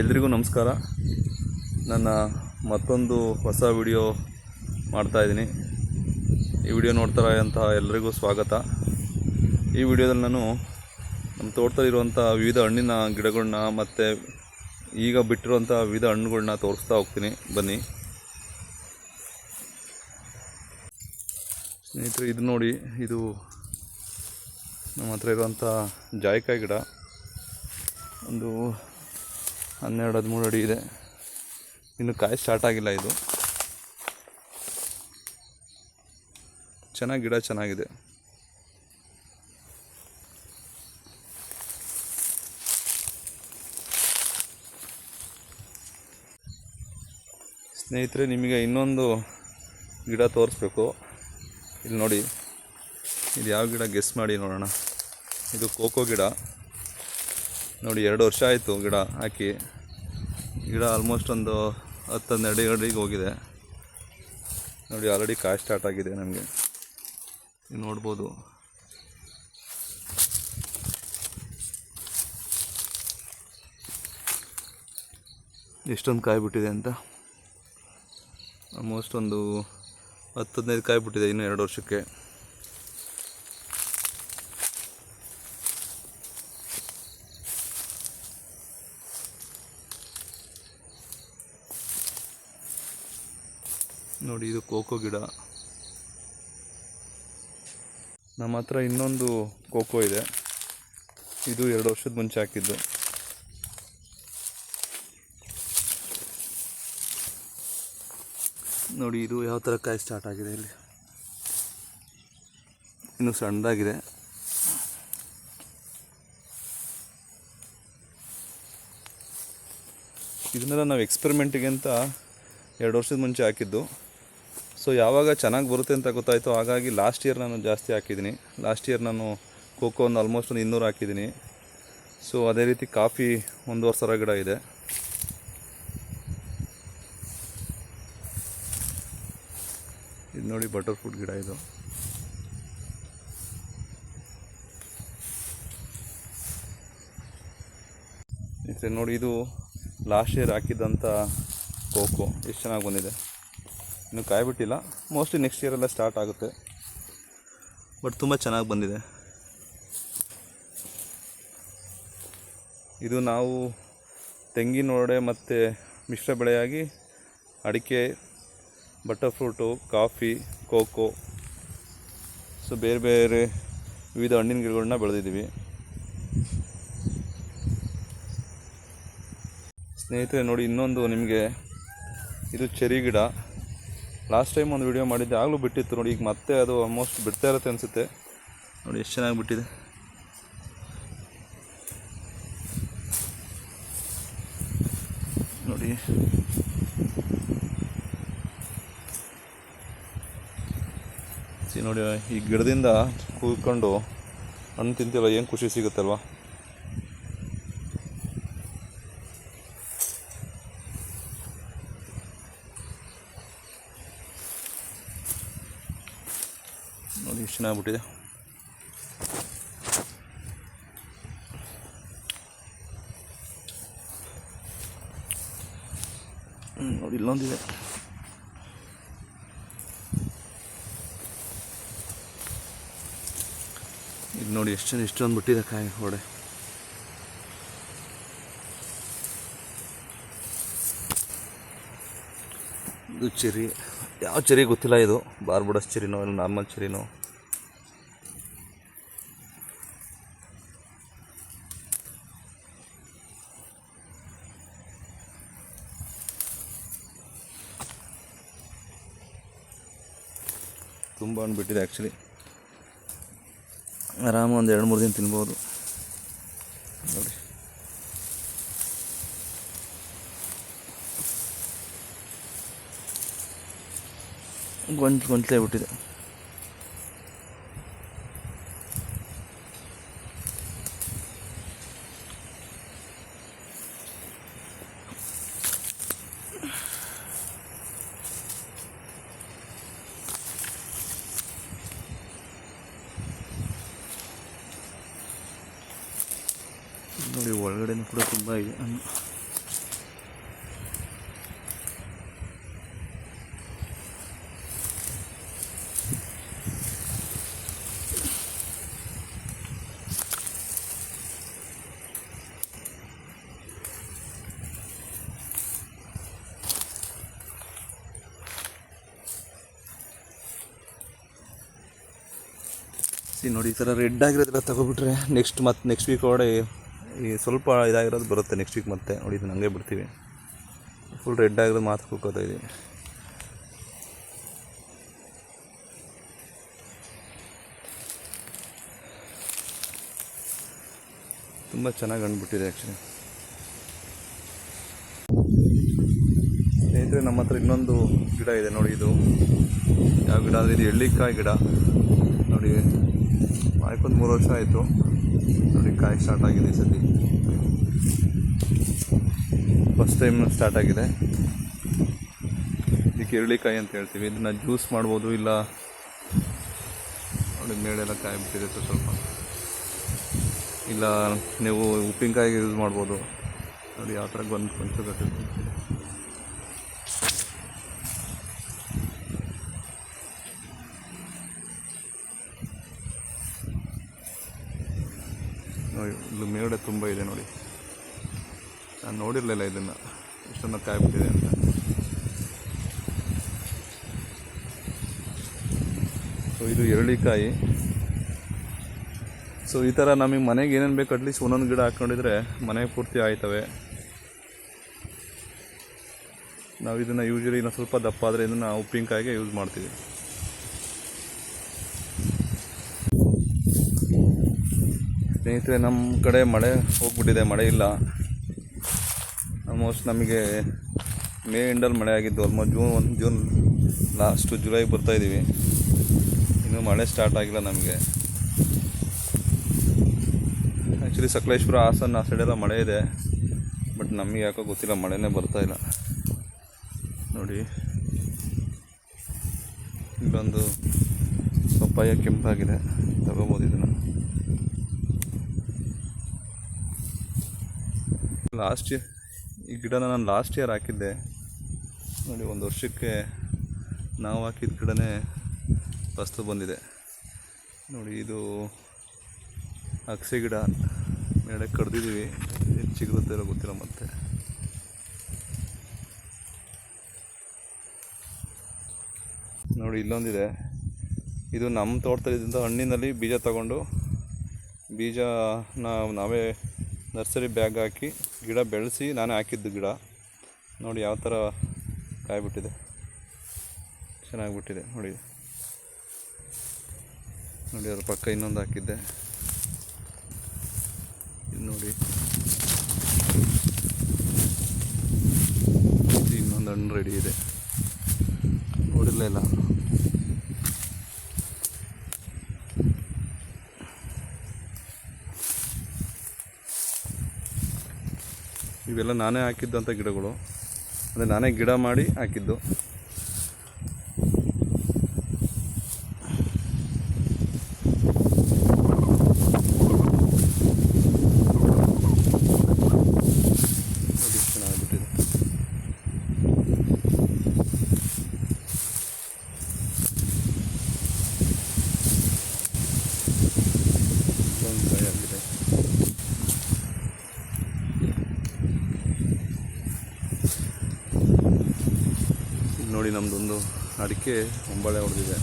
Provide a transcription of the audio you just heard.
ಎಲ್ರಿಗೂ ನಮಸ್ಕಾರ. ನನ್ನ ಮತ್ತೊಂದು ಹೊಸ ವಿಡಿಯೋ ಮಾಡ್ತಾಯಿದ್ದೀನಿ ಈ ವಿಡಿಯೋ ನೋಡ್ತಾ ಇರೋಂತಹ ಎಲ್ರಿಗೂ ಸ್ವಾಗತ. ಈ ವಿಡಿಯೋದಲ್ಲಿ ನಾನು ನಮ್ಮ ತೋಟದಲ್ಲಿರುವಂಥ ವಿವಿಧ ಹಣ್ಣಿನ ಗಿಡಗಳನ್ನ ಮತ್ತು ಈಗ ಬಿಟ್ಟಿರುವಂಥ ವಿವಿಧ ಹಣ್ಣುಗಳನ್ನ ತೋರಿಸ್ತಾ ಹೋಗ್ತೀನಿ. ಬನ್ನಿ. ಸ್ನೇಹಿತರೆ, ಇದು ನೋಡಿ, ಇದು ನಮ್ಮ ಹತ್ರ ಇರುವಂಥ ಜಾಯಿಕಾಯಿ ಗಿಡ. ಒಂದು ಹನ್ನೆರಡು ಹದಿಮೂರು ಅಡಿ ಇದೆ. ಇನ್ನು ಕಾಯಿ ಸ್ಟಾರ್ಟ್ ಆಗಿಲ್ಲ ಇದು. ಚೆನ್ನಾಗಿ ಗಿಡ ಚೆನ್ನಾಗಿದೆ. ಸ್ನೇಹಿತರೆ, ನಿಮಗೆ ಇನ್ನೊಂದು ಗಿಡ ತೋರಿಸ್ಬೇಕು. ಇಲ್ಲಿ ನೋಡಿ, ಇದು ಯಾವ ಗಿಡ ಗೆಸ್ ಮಾಡಿ ನೋಡೋಣ. ಇದು ಕೋಕೋ ಗಿಡ. ನೋಡಿ, ಎರಡು ವರ್ಷ ಆಯಿತು ಗಿಡ ಹಾಕಿ. ಗಿಡ ಆಲ್ಮೋಸ್ಟ್ ಒಂದು ಹತ್ತು ಹನ್ನೆರಡು ಅಡಿಗೆ ಹೋಗಿದೆ. ನೋಡಿ ಆಲ್ರೆಡಿ ಕಾಯಿ ಸ್ಟಾರ್ಟ್ ಆಗಿದೆ ನಮಗೆ. ನೋಡ್ಬೋದು. ಎಷ್ಟೊಂದು ಕಾಯಿ ಬಿಟ್ಟಿದೆ ಅಂತ. ಆಲ್ಮೋಸ್ಟ್ ಒಂದು ಹತ್ತು ಹದಿನೈದು ಕಾಯಿ ಬಿಟ್ಟಿದೆ, ಇನ್ನೂ ಎರಡು ವರ್ಷಕ್ಕೆ. ನೋಡಿ, ಇದು ಕೋಕೋ ಗಿಡ. ನಮ್ಮ ಹತ್ರ ಇನ್ನೊಂದು ಕೋಕೋ ಇದೆ. ಇದು ಎರಡು ವರ್ಷದ ಮುಂಚೆ ಹಾಕಿದ್ದು. ನೋಡಿ, ಇದು ಯಾವ ಥರ ಕಾಯಿ ಸ್ಟಾರ್ಟ್ ಆಗಿದೆ ಇಲ್ಲಿ. ಇನ್ನು ಸಣ್ಣದಾಗಿದೆ. ಇದನ್ನೆಲ್ಲ ನಾವು ಎಕ್ಸ್ಪೆರಿಮೆಂಟಿಗೆ ಅಂತ ಎರಡು ವರ್ಷದ ಮುಂಚೆ ಹಾಕಿದ್ದು. ಸೊ ಯಾವಾಗ ಚೆನ್ನಾಗಿ ಬರುತ್ತೆ ಅಂತ ಗೊತ್ತಾಯಿತು. ಹಾಗಾಗಿ ಲಾಸ್ಟ್ ಇಯರ್ ನಾನು ಜಾಸ್ತಿ ಹಾಕಿದ್ದೀನಿ. ಲಾಸ್ಟ್ ಇಯರ್ ನಾನು ಖೋಖೋ ಒಂದು ಆಲ್ಮೋಸ್ಟ್ ಒಂದು ಇನ್ನೂರು ಹಾಕಿದ್ದೀನಿ. ಸೊ ಅದೇ ರೀತಿ ಕಾಫಿ ಒಂದೂವರೆ ಸಾವಿರ ಗಿಡ ಇದೆ. ಇದು ನೋಡಿ ಬಟರ್ ಫ್ರೂಟ್ ಗಿಡ ಇದು. ನೋಡಿ ಇದು ಲಾಸ್ಟ್ ಇಯರ್ ಹಾಕಿದ್ದಂಥ ಕೋಕೋ ಎಷ್ಟು ಚೆನ್ನಾಗಿ ಬಂದಿದೆ. ಇನ್ನು ಕಾಯ್ಬಿಟ್ಟಿಲ್ಲ. ಮೋಸ್ಟ್ಲಿ ನೆಕ್ಸ್ಟ್ ಇಯರೆಲ್ಲ ಸ್ಟಾರ್ಟ್ ಆಗುತ್ತೆ. ಬಟ್ ತುಂಬ ಚೆನ್ನಾಗಿ ಬಂದಿದೆ. ಇದು ನಾವು ತೆಂಗಿನೊಡೆ ಮತ್ತು ಮಿಶ್ರ ಬೆಳೆಯಾಗಿ ಅಡಿಕೆ butter fruit coffee, cocoa so ಬೇರೆ ಬೇರೆ ವಿವಿಧ ಹಣ್ಣಿನ ಗಿಡಗಳನ್ನ ಬೆಳೆದಿದ್ದೀವಿ. ಸ್ನೇಹಿತರೆ ನೋಡಿ ಇನ್ನೊಂದು ನಿಮಗೆ ಇದು ಚೆರಿ ಗಿಡ. ಲಾಸ್ಟ್ ಟೈಮ್ ಒಂದು ವಿಡಿಯೋ ಮಾಡಿದ್ದೆ, ಆಗಲೂ ಬಿಟ್ಟಿತ್ತು ನೋಡಿ, ಈಗ ಮತ್ತೆ ಅದು ಆಲ್ಮೋಸ್ಟ್ ಬಿಡ್ತಾ ಇರುತ್ತೆ ಅನಿಸುತ್ತೆ. ನೋಡಿ, ಎಷ್ಟು ಚೆನ್ನಾಗಿ ಬಿಟ್ಟಿದೆ. ನೋಡಿ. ಸಿ ನೋಡಿ, ಈ ಗಿಡದಿಂದ ಕೂತ್ಕೊಂಡು ಹಣ್ಣು ತಿಂತೀವಲ್ಲ ಏನು ಖುಷಿ ಸಿಗುತ್ತಲ್ವಾ? ನೋಡಿ ಆಗಿಬಿಟ್ಟಿದೆ. ನೋಡಿ, ಇಲ್ಲೊಂದಿದೆ. ಇದು ನೋಡಿ, ಎಷ್ಟು ಎಷ್ಟೊಂದು ಬಿಟ್ಟಿದೆ ಕಾಯಿ ಹೊಡೆ. ಇದು ಚೆರಿ ಯಾವ ಚೆರಿ ಗೊತ್ತಿಲ್ಲ ಇದು. ಬಾರ್ಬುಡಸ್ ಚೆರಿನೋ ಇಲ್ಲ ನಾರ್ಮಲ್ ಚೆರಿನೋ ತುಂಬ ಅಂದ್ಬಿಟ್ಟಿದೆ ಬಿಟ್ಟಿದೆ ಆ್ಯಕ್ಚುಲಿ ಆರಾಮ ಒಂದು ಎರಡು ಮೂರು ದಿನ ತಿನ್ಬೋದು. ನೋಡಿ. ಗೊಂಚು ಗೊಂಚಲೇ ಬಿಟ್ಟಿದೆ ನೋಡಿ, ಒಳಗಡೆನೂ ಕೂಡ ತುಂಬ ಇದೆ. ನೋಡಿ, ಈ ಥರ ರೆಡ್ ಆಗಿರೋದೆಲ್ಲ ತಗೊಬಿಟ್ರೆ ನೆಕ್ಸ್ಟ್ ಮತ್ತೆ ನೆಕ್ಸ್ಟ್ ವೀಕ್ ಒಳಗೆ ಈ ಸ್ವಲ್ಪ ಇದಾಗಿರೋದು ಬರುತ್ತೆ. ನೆಕ್ಸ್ಟ್ ವೀಕ್ ಮತ್ತೆ ನೋಡಿ ಇದು ಹಂಗೆ ಬಿಡ್ತೀವಿ. ಫುಲ್ ರೆಡ್ ಆಗಿರೋದು ಮಾತ್ರ ಕುಕ್ಕೋತಾ ಇದೆ ತುಂಬ ಚೆನ್ನಾಗಿ ಅಂದ್ಬಿಟ್ಟಿದೆ ಆ್ಯಕ್ಚುಲಿ ಸ್ನೇಹಿತರೆ, ನಮ್ಮ ಹತ್ರ ಇನ್ನೊಂದು ಗಿಡ ಇದೆ. ನೋಡಿ ಇದು. ಯಾವ ಗಿಡ ಅಂದರೆ, ಇದು ಎಳ್ಳಿಕಾಯಿ ಗಿಡ. ನೋಡಿ ಆಯ್ಕೊಂದು ಮೂರು ವರ್ಷ ಆಯಿತು. ನೋಡಿ ಕಾಯಿ ಸ್ಟಾರ್ಟ್ ಆಗಿದೆ ಈ ಸತಿ. ಫಸ್ಟ್ ಟೈಮ್ ಸ್ಟಾರ್ಟ್ ಆಗಿದೆ. ಇದಕ್ಕೆ ಎಳ್ಳಿಕಾಯಿ ಅಂತ ಹೇಳ್ತೀವಿ. ಇದನ್ನು ಜ್ಯೂಸ್ ಮಾಡ್ಬೋದು ಇಲ್ಲ? ನೋಡಿ ಮೇಳೆಲ್ಲ ಕಾಯಿ ಬಿಟ್ಟಿದೆ ಸ್ವಲ್ಪ. ಇಲ್ಲ, ನೀವು ಉಪ್ಪಿನಕಾಯಿಗೆ ಯೂಸ್ ಮಾಡ್ಬೋದು. ನೋಡಿ, ಯಾವ ಥರ ಬಂದು ಕೊಂಚ ಇಲ್ಲಿ ಮೇಲ್ಗಡೆ ತುಂಬ ಇದೆ ನೋಡಿ. ನಾನು ನೋಡಿರಲಿಲ್ಲ ಇದನ್ನು. ಇಷ್ಟೊಂದು ಕಾಯ್ಬಿಟ್ಟಿದೆ ಅಂತ. ಸೊ ಇದು ಎರಳಿಕಾಯಿ. ಸೊ ಈ ಥರ ನಮಗೆ ಮನೆಗೆ ಏನೇನು ಬೇಕು ಅಟ್ಲೀಸ್ಟ್ ಒಂದೊಂದು ಗಿಡ ಹಾಕ್ಕೊಂಡಿದ್ರೆ ಮನೆಗೆ ಪೂರ್ತಿ ಆಯ್ತವೆ. ನಾವು ಇದನ್ನು ಯೂಶಲಿ ಇನ್ನೂ ಸ್ವಲ್ಪ ದಪ್ಪ ಆದರೆ ಇದನ್ನು ಉಪ್ಪಿನಕಾಯಿಗೆ ಯೂಸ್ ಮಾಡ್ತೀವಿ. ಸ್ನೇಹಿತರೆ ನಮ್ಮ ಕಡೆ ಮಳೆ ಹೋಗ್ಬಿಟ್ಟಿದೆ, ಮಳೆ ಇಲ್ಲ. ಆಲ್ಮೋಸ್ಟ್ ನಮಗೆ ಮೇ ಎಂಡಲ್ಲಿ ಮಳೆ ಆಗಿದ್ದು ಆಲ್ಮೋಸ್ಟ್ ಜೂನ್ ಒಂದು ಜೂನ್ ಲಾಸ್ಟು ಜುಲೈಗೆ ಬರ್ತಾ ಇದ್ದೀವಿ ಇನ್ನೂ ಮಳೆ ಸ್ಟಾರ್ಟ್ ಆಗಿಲ್ಲ ನಮಗೆ. ಆ್ಯಕ್ಚುಲಿ ಸಕಲೇಶ್ವರ ಹಾಸನ ಆ ಸೈಡೆಲ್ಲ ಮಳೆ ಇದೆ. ಬಟ್ ನಮಗೆ ಯಾಕೋ ಗೊತ್ತಿಲ್ಲ, ಮಳೆನೇ ಬರ್ತಾ ಇಲ್ಲ. ನೋಡಿ. ಇಲ್ಲೊಂದು ಪಪ್ಪಾಯ ಕೆಂಪಾಗಿದೆ. ತಗೋಬೋದು ಇದನ್ನು. ಲಾಸ್ಟ್ ಇಯರ್ ಈ ಗಿಡನ ನಾನು ಲಾಸ್ಟ್ ಇಯರ್ ಹಾಕಿದ್ದೆ. ನೋಡಿ, ಒಂದು ವರ್ಷಕ್ಕೆ ನಾವು ಹಾಕಿದ ಗಿಡನೇ ಫಸ್ಟು ಬಂದಿದೆ. ನೋಡಿ, ಇದು ಅಗಸೆ ಗಿಡ ಮೇಲೆ ಕಡ್ದಿದ್ದೀವಿ. ಹೆಚ್ಚಿಗಿರುತ್ತೆ ಇರೋ ಗೊತ್ತಿಲ್ಲ ಮತ್ತೆ. ನೋಡಿ, ಇಲ್ಲೊಂದಿದೆ. ಇದು ನಮ್ಮ ತೋಟದಲ್ಲಿದ್ದಂಥ ಹಣ್ಣಿನಲ್ಲಿ ಬೀಜ ತಗೊಂಡು ಬೀಜ ನಾವು ನಾವೇ ನರ್ಸರಿ ಬ್ಯಾಗ್ ಹಾಕಿ ಗಿಡ ಬೆಳೆಸಿ ನಾನು ಹಾಕಿದ್ದು ಗಿಡ. ನೋಡಿ ಯಾವ ಥರ ಕಾಯ್ಬಿಟ್ಟಿದೆ. ಚೆನ್ನಾಗಿಬಿಟ್ಟಿದೆ, ನೋಡಿ. ನೋಡಿ ಅದ್ರ ಪಕ್ಕ ಇನ್ನೊಂದು ಹಾಕಿದ್ದೆ. ನೋಡಿ. ಇನ್ನೊಂದು ಹಣ್ಣು ರೆಡಿ ಇದೆ. ನೋಡಿಲ್ಲ ಇವೆಲ್ಲ ನಾನೇ ಹಾಕಿದ್ದಂಥ ಗಿಡಗಳು. ಅಂದರೆ ನಾನೇ ಗಿಡ ಮಾಡಿ ಹಾಕಿದ್ದು ನೋಡಿ ಎಷ್ಟು ಚೆನ್ನಾಗ್ಬಿಟ್ಟಿದೆ ಇಲ್ಲೊಂದು ಕಾಯಿ ಆಗಿದೆ ಇಲ್ಲಿ ನೋಡಿ ನಮ್ಮದೊಂದು ಅಡಿಕೆ ಹೊಂಬಳೆ ಹೊಡೆದಿದೆ.